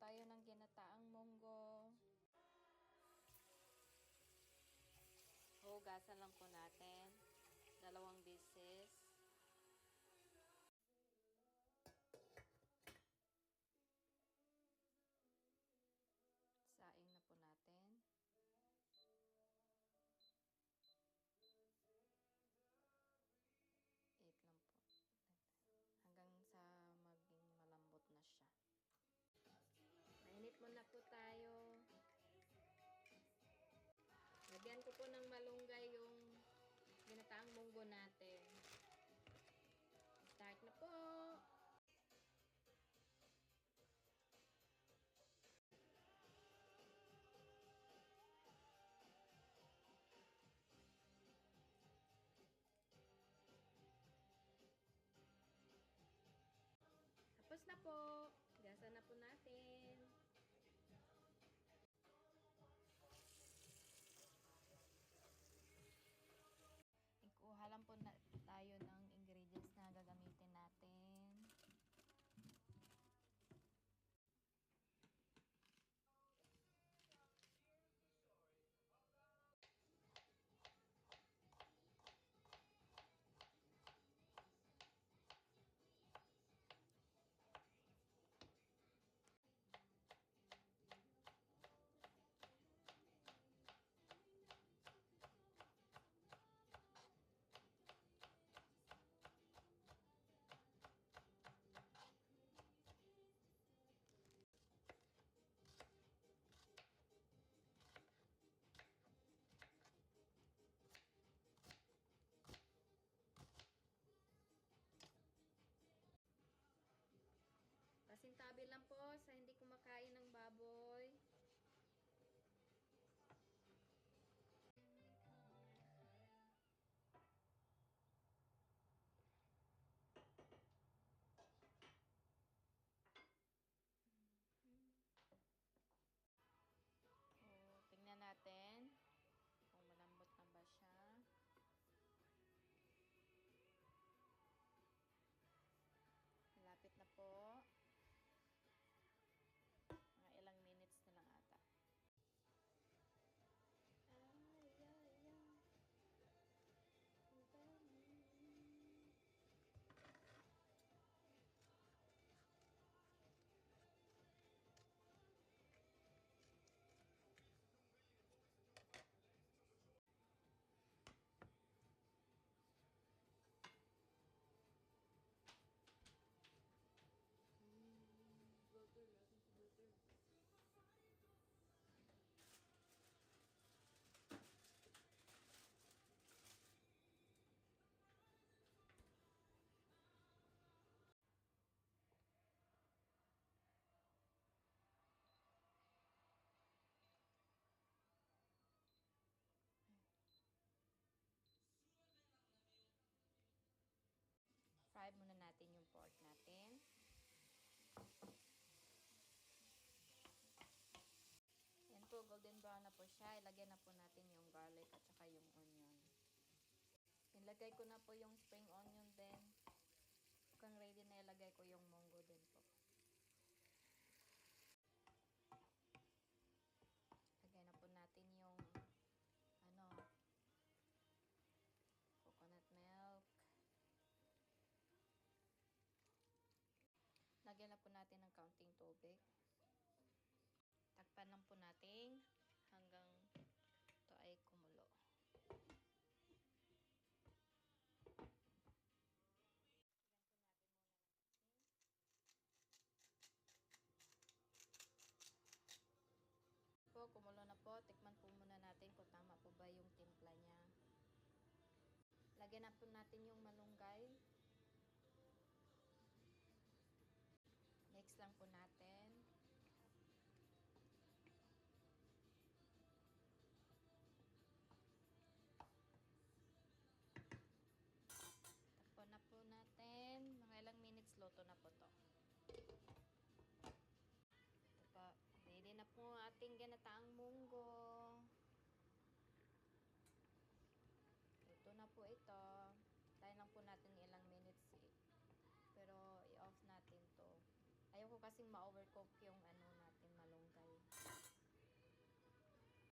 tayo ng ginataang munggo. Hugasan lang po natin. Dalawang beses. Lagyan ko po ng malunggay yung ginataang munggo natin. Start na po! Tapos na po. Gasa na po natin. Po siya. Ilagay na po natin yung garlic at saka yung onion. Ilagay ko na po yung spring onion din. Kung ready na ilagay ko yung munggo din po. Lagay na po natin yung ano coconut milk. Lagyan na po natin ng counting tubig. Takpan lang po natin Lagyan na po natin yung malunggay. Mix lang po natin. Takpo na po natin. Mga ilang minutes luto na po to. Ito pa. Ready na po ating ganataang munggo. Luto na po ito. Tayo lang po natin ilang minutes eh. Pero i-off natin to. Ayoko kasing ma-over